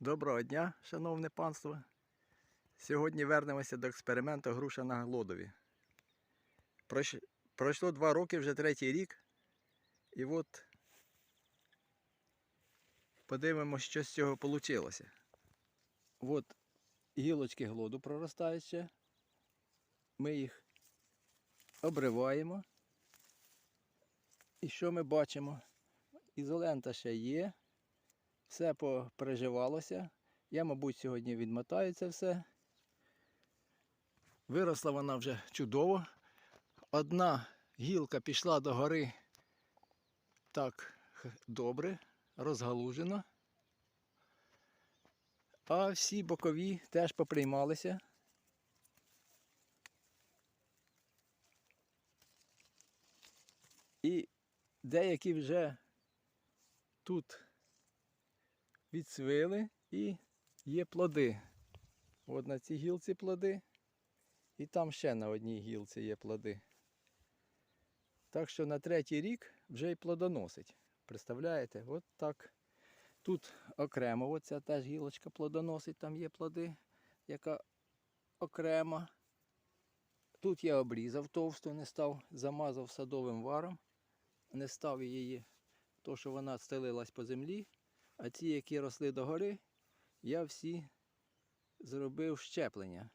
Доброго дня, шановне панство. Сьогодні вернемося до експерименту груша на глодові. Пройшло два роки, вже третій рік. І от подивимося, що з цього вийшло. От гілочки глоду проростають ще. Ми їх обриваємо. І що ми бачимо? Ізолента ще є. Все переживалося. Я, мабуть, сьогодні відмотаю це все. Виросла вона вже чудово. Одна гілка пішла до гори так добре, розгалужено. А всі бокові теж поприймалися. І деякі вже тут відсвили і є плоди. От на цій гілці плоди, і там ще на одній гілці є плоди. Так що на третій рік вже й плодоносить. Представляєте? От так. Тут окремо, оця теж гілочка плодоносить, там є плоди, яка окрема. Тут я обрізав товсту, не став, замазав садовим варом, не став її, то що вона стелилась по землі. А ті, які росли догори, я всі зробив щеплення.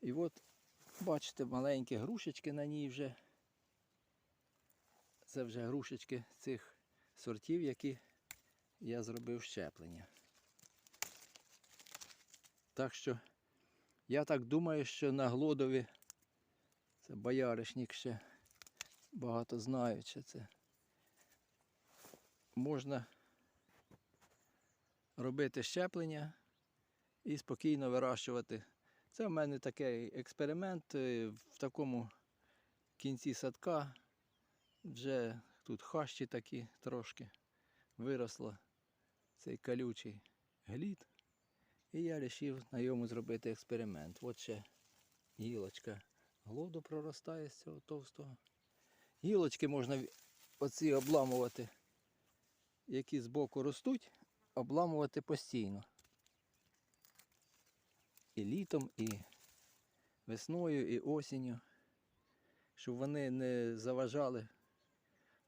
І от, бачите, маленькі грушечки на ній вже. Це вже грушечки цих сортів, які я зробив щеплення. Так що я так думаю, що на Глодові це бояришник ще багато знають, що це можна робити щеплення і спокійно вирощувати. Це в мене такий експеримент е, в такому кінці садка. Вже тут хащі такі трошки виросло цей колючий глід. І я вирішив на йому зробити експеримент. От ще гілочка глоду проростає з цього товстого. Гілочки можна оці обламувати, які збоку ростуть, обламувати постійно. І літом, і весною, і осінню, щоб вони не заважали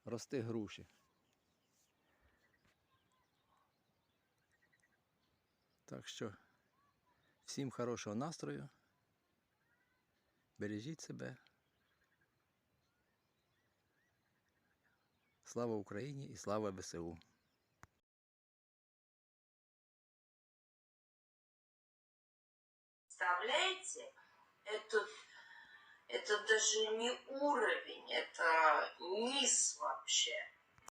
рости груші. Так що всім хорошого настрою. Бережіть себе. Слава Україні і слава ВСУ! представляете? Это, это даже не уровень, это низ вообще.